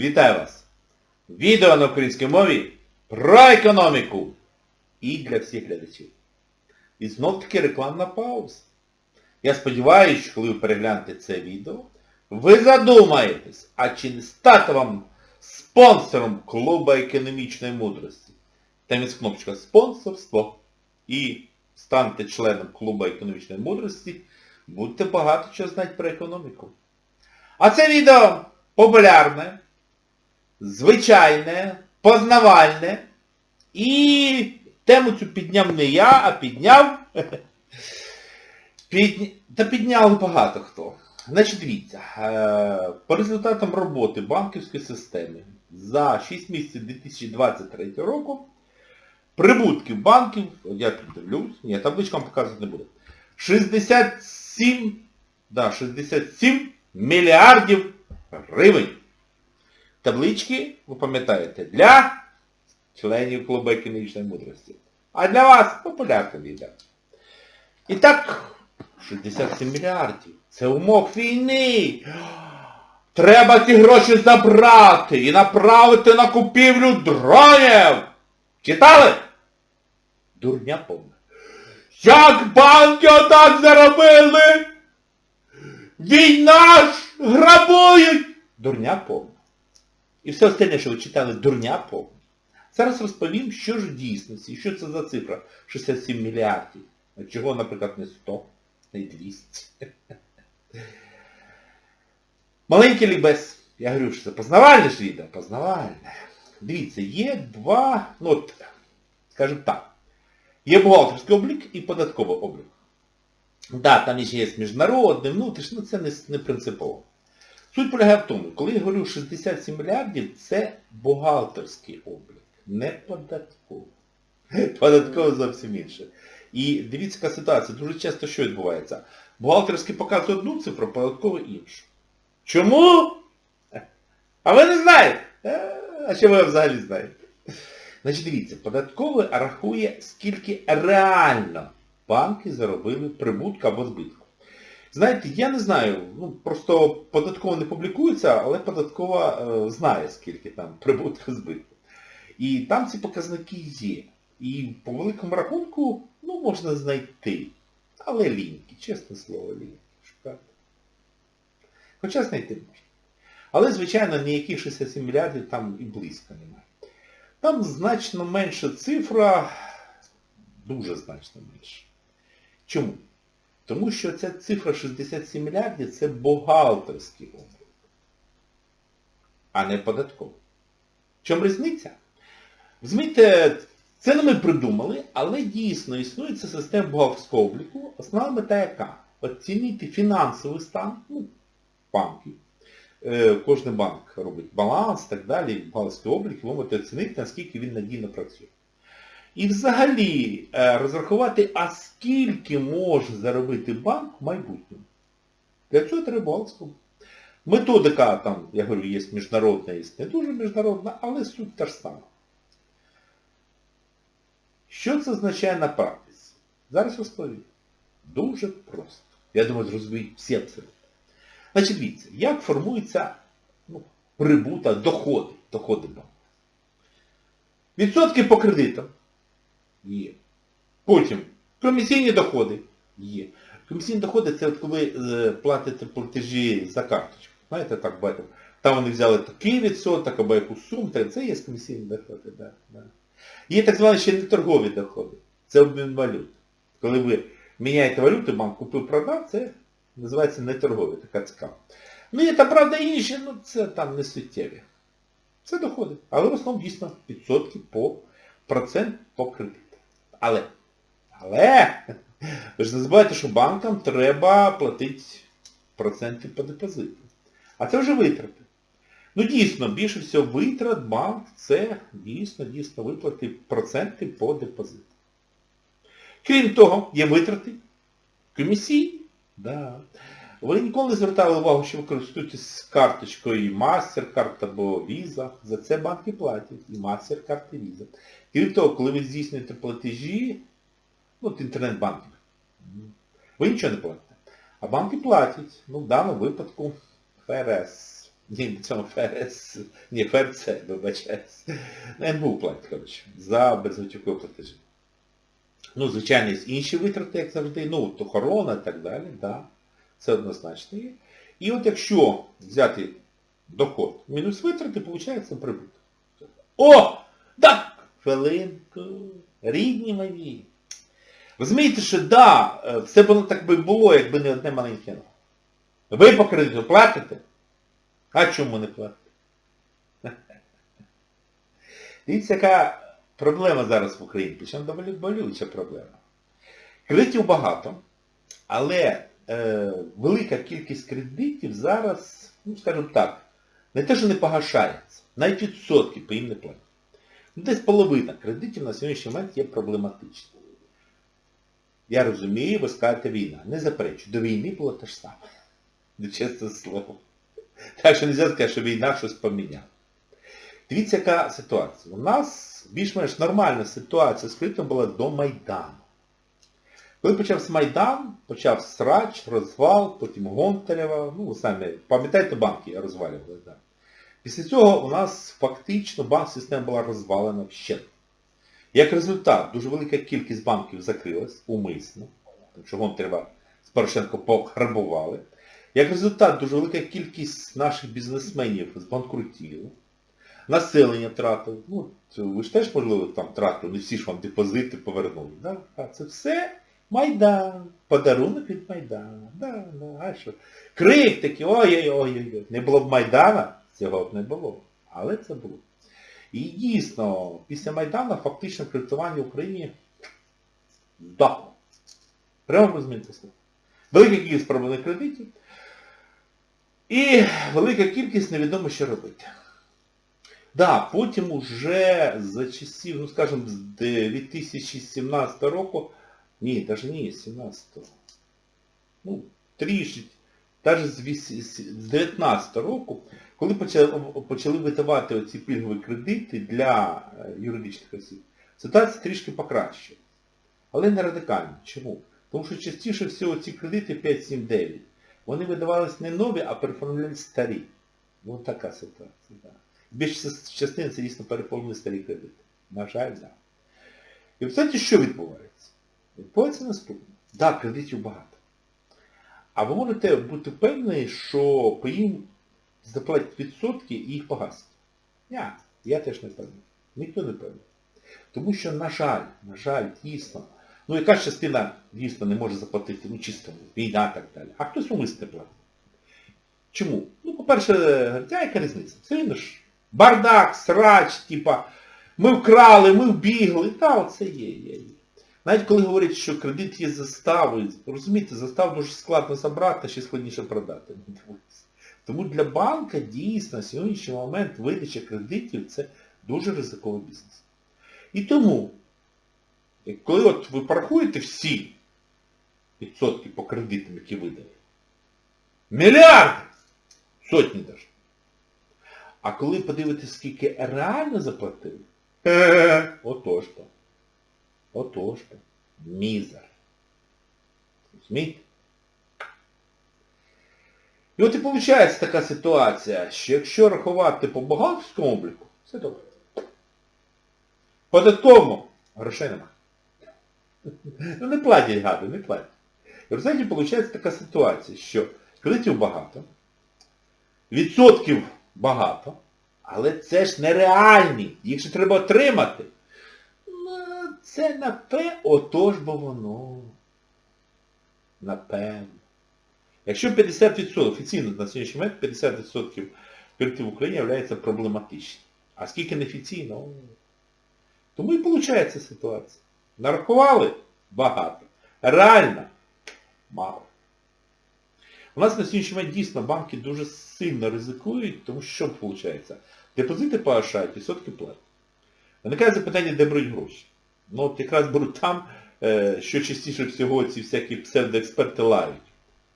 Вітаю вас! Відео на українській мові про економіку і для всіх глядачів. І знов таки рекламна пауза. Я сподіваюся, що коли ви переглянете це відео, ви задумаєтесь, а чи не стати вам спонсором клуба економічної мудрості. Там є кнопочка спонсорство і станьте членом клуба економічної мудрості, будете багато чого знати про економіку. А це відео популярне, звичайне, познавальне. І тему цю підняв не я, а підняв... Підня... Та підняли багато хто. Значить, дивіться, е, по результатам роботи банківської системи за 6 місяців 2023 року прибутків банків, я тут дивлюсь, ні, табличку вам показувати не буду, 67, да, 67 мільярдів гривень. Таблички, ви пам'ятаєте, для членів клубу економічної мудрості. А для вас популярне відео. І так, 67 мільярдів. Це умов війни. Треба ці гроші забрати і направити на купівлю дронів. Читали? Дурня повна. Як банки отак заробили? Війна ж грабують! Дурня повна. І все остальне, що ви читали, дурня повна. Зараз розповім, що ж в дійсності, що це за цифра 67 мільярдів. Чого, наприклад, не 100, не 200. Маленький лікбез. Я говорю, що це познавальне ж відео, познавальне. Дивіться, є два, ну от, скажімо так, є бухгалтерський облік і податковий облік. Так, да, там ще є міжнародний, внутрішній, ну це не, не принципово. Суть полягає в тому, коли я говорю 67 мільярдів, це бухгалтерський облік, не податковий. Податково зовсім інше. І дивіться, яка ситуація. Дуже часто що відбувається? Бухгалтерський показує одну цифру, податковий іншу. Чому? А ви не знаєте? Е, А що ви взагалі знаєте? Значить, дивіться, податковий рахує, скільки реально банки заробили прибутку або збитку. Знаєте, я не знаю, ну просто податково не публікується, але податкова е, знає, скільки там прибутку збитку. І там ці показники є. І по великому рахунку, ну, можна знайти. Але ліньки, чесне слово, ліньки. Шукати. Хоча знайти можна. Але, звичайно, ніяких 67 мільярдів там і близько немає. Там значно менша цифра, дуже значно менша. Чому? Тому що ця цифра 67 мільярдів це бухгалтерський облік, а не податковий. Чому різниця? Розумієте, це не ми придумали, але дійсно існує ця система бухгалтерського обліку. Основна мета яка? Оцінити фінансовий стан ну, банків. Е, Кожен банк робить баланс і так далі, бухгалтерський облік, ви можете оцінити, наскільки він надійно працює. І взагалі е, розрахувати, а скільки може заробити банк в майбутньому. Для цього треба облік. Методика там, я говорю, є міжнародна, є не дуже міжнародна, але суть та ж сама. Що це означає на практиці? Зараз розповім. Дуже просто. Я думаю, зрозуміють всі абсолютно. Значить, дивіться, як формується ну, прибута, доходи, доходи банку. Відсотки по кредитам є. Потім комісійні доходи є. Комісійні доходи це от коли е, платите платежі за карточку. Знаєте, так бачите, там вони взяли такий відсоток, або якусь суму, це є комісійні доходи. Да, да. Є так звані ще неторгові доходи. Це обмін валют. Коли ви міняєте валюту, банк купив-продав, це називається неторгові, така цікава. Ну є там, правда, інші, ну це там не суттєві. Це доходи. Але в основному дійсно відсотки по процент по кредиту. Але, але, ви ж не забувайте, що банкам треба платити проценти по депозиту. А це вже витрати. Ну дійсно, більше всього витрат банк це дійсно, дійсно виплати проценти по депозиту. Крім того, є витрати комісійні. Да. Ви ніколи не звертали увагу, що ви користуєтесь карточкою MasterCard або Visa. За це банки платять. І MasterCard, і Visa. Крім того, коли ви здійснюєте платежі, ну, от інтернет-банкінг, ви нічого не платите. А банки платять. Ну, в даному випадку ФРС. Ні, цьому ФРС, ні, ФРЦ, вибачаюсь. Ну, НБУ платить, коротше, за безготівкові платежі. Ну, звичайно, є інші витрати, як завжди, ну, от охорона і так далі, да. Це однозначно є. І от якщо взяти доход мінус витрати, виходить прибуток. О! Так! Хвилинку. Рідні мої. Розумієте, що да, е, все воно так би було, якби не одне маленьке. Ви по кредиту платите? А чому не платите? Дивіться, яка проблема зараз в Україні, причому доволі болюча проблема. Кредитів багато, але е, велика кількість кредитів зараз, ну скажімо так, не те, що не погашається, навіть відсотки по їм не платять. Ну, Десь половина кредитів на сьогоднішній момент є проблематичними. Я розумію, ви скажете війна. Не заперечую, до війни було те ж саме. Не чесне слово. Так що не можна сказати, що війна щось поміняла. Дивіться, яка ситуація. У нас більш-менш нормальна ситуація з кредитом була до Майдану. Коли почався Майдан, почав срач, розвал, потім Гонтарєва, ну ви самі пам'ятаєте, банки розвалювали, так. Після цього у нас фактично банк-система була розвалена вщент. Як результат, дуже велика кількість банків закрилась умисно, тому що Гонтарєва з Порошенко пограбували. Як результат, дуже велика кількість наших бізнесменів збанкрутіло. Населення втратило. Ну, ви ж теж, можливо, там втратили, не всі ж вам депозити повернули. Да? А це все Майдан. Подарунок від Майдана. Да, да, а що? Крик такий, ой-ой-ой. Не було б Майдана, цього б не було. Але це було. І дійсно, після Майдану фактично кредитування в Україні здохло. Прямо розумієте слово. Велика кількість проблемних кредитів. І велика кількість невідомо, що робити. Да, потім уже за часів, ну скажімо, з 2017 року, ні, навіть ні, 17 ну, трішки, навіть з віс- з 19 року, коли почали, почали видавати оці пільгові кредити для е, юридичних осіб, ситуація трішки покращила. Але не радикально. Чому? Тому що частіше всього ці кредити 5, 7, 9, вони видавались не нові, а переформлені старі. Ось така ситуація. Да. Більше частини це дійсно переформлені старі кредити. На жаль, так. Да. І кстати, що відбувається? Відбувається наступне. Так, да, кредитів багато. А ви можете бути впевнені, що по їм заплатять відсотки і їх погасять. Ні, я теж не певний. Ніхто не певний. Тому що, на жаль, на жаль, дійсно, ну яка частина дійсно не може заплатити, ну чисто війна і так далі. А хтось умисне платить. Чому? Ну, по-перше, ця яка різниця? Це рівно ж бардак, срач, типа, ми вкрали, ми вбігли. Та, оце є, є, є. Навіть коли говорять, що кредит є заставою, розумієте, заставу дуже складно забрати, ще складніше продати. Тому для банка дійсно на сьогоднішній момент видача кредитів це дуже ризиковий бізнес. І тому, коли от ви порахуєте всі відсотки по кредитам, які видали, мільярди, сотні навіть. А коли подивитесь, скільки реально заплатили, отож то. Отож. Мізер. Розумієте? І от і виходить така ситуація, що якщо рахувати по бухгалтерському обліку, все добре. Податковому грошей нема. Ну не платять гади, не платять. І в результаті виходить така ситуація, що кредитів багато, відсотків багато, але це ж нереальні, їх же треба отримати. Це напевно, отож бо воно. Напевно. Якщо 50%, офіційно на сьогоднішній момент 50% кредитів в Україні є проблематичним. А скільки неофіційно? Тому і виходить ситуація. Нарахували багато. Реально мало. У нас на сьогоднішній момент дійсно банки дуже сильно ризикують, тому що виходить? Депозити погашають, відсотки платять. Виникає запитання, де беруть гроші. Ну от якраз беруть там, е, що частіше всього ці всякі псевдоексперти лають.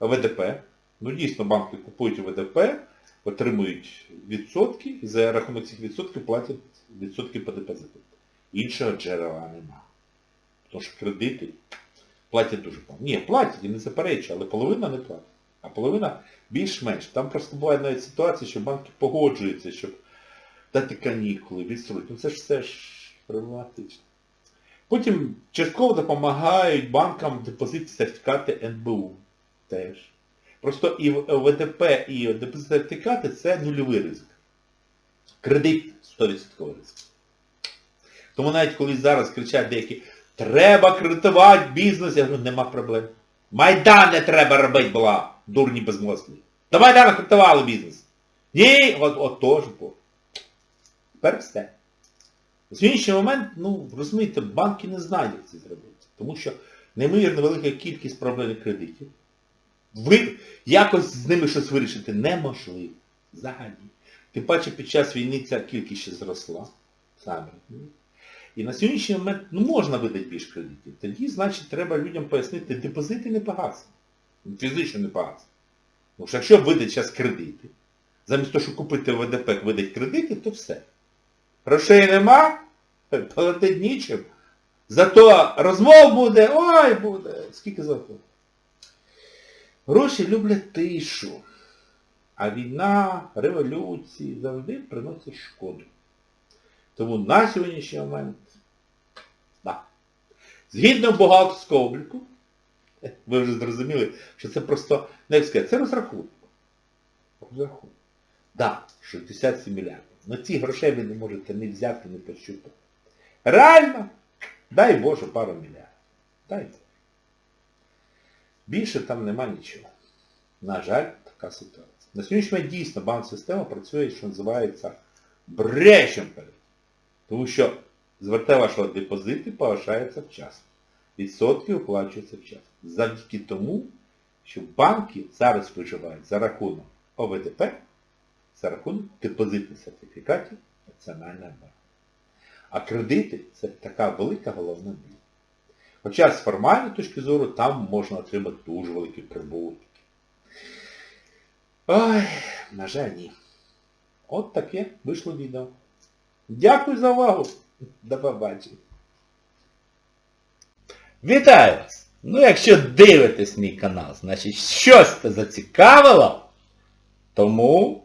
ВДП. Ну дійсно банки купують ВДП, отримують відсотки, і за рахунок цих відсотків платять відсотки по депозиту. Іншого джерела нема. Тому що кредити платять дуже багато. Ні, платять, і не заперечую, але половина не платить. а половина більш-менш. Там просто буває навіть ситуація, що банки погоджуються, щоб дати канікули, відстройки. Ну це ж все ж проблематично. Потім частково допомагають банкам депозити сертифікати НБУ теж. Просто і ВДП, і депозит сертифікати це нульовий ризик. Кредит 100% ризик. Тому навіть коли зараз кричать деякі, треба кредитувати бізнес, я говорю, нема проблем. Майдан не треба робити була, дурні безмозглі. До Майдану кредитували бізнес. Ні, от, от теж було. Тепер все. На сьогоднішній момент, ну, розумієте, банки не знають, як це зробити. Тому що неймовірно велика кількість проблемних кредитів. Ви якось з ними щось вирішити неможливо. Взагалі. Тим паче під час війни ця кількість ще зросла. Самі. І на сьогоднішній момент ну, можна видати більш кредитів. Тоді, значить, треба людям пояснити, депозити не погасні. Фізично не погасні. Тому що якщо видати зараз кредити, замість того, щоб купити ВДП, видати кредити, то все. Грошей нема, платить нічим. Зато розмов буде, ой, буде, скільки зато. Гроші люблять тишу. А війна, революції завжди приносить шкоду. Тому на сьогоднішній момент, да. Згідно бухгалтерського обліку, ви вже зрозуміли, що це просто, не сказати, це розрахунок. Розрахунок. Да, 67 мільярдів. Но ці грошей ви не можете не взяти, не пощупати. Реально, дай Боже, пару мільярдів. Дайте. Більше там нема нічого. На жаль, така ситуація. На сьогоднішній момент дійсно банк-система працює, що називається брещем перед. Тому що зверте вашого депозити погашається вчасно. Відсотки оплачуються вчасно. Завдяки тому, що банки зараз виживають за рахунок ОВДП, за рахунок депозитних сертифікатів Національного банку. А кредити це така велика головна біль. Хоча з формальної точки зору там можна отримати дуже великі прибутки. Ой, на жаль, ні. От таке вийшло відео. Дякую за увагу. До побачення. Вітаю вас! Ну якщо дивитесь мій канал, значить щось це зацікавило, тому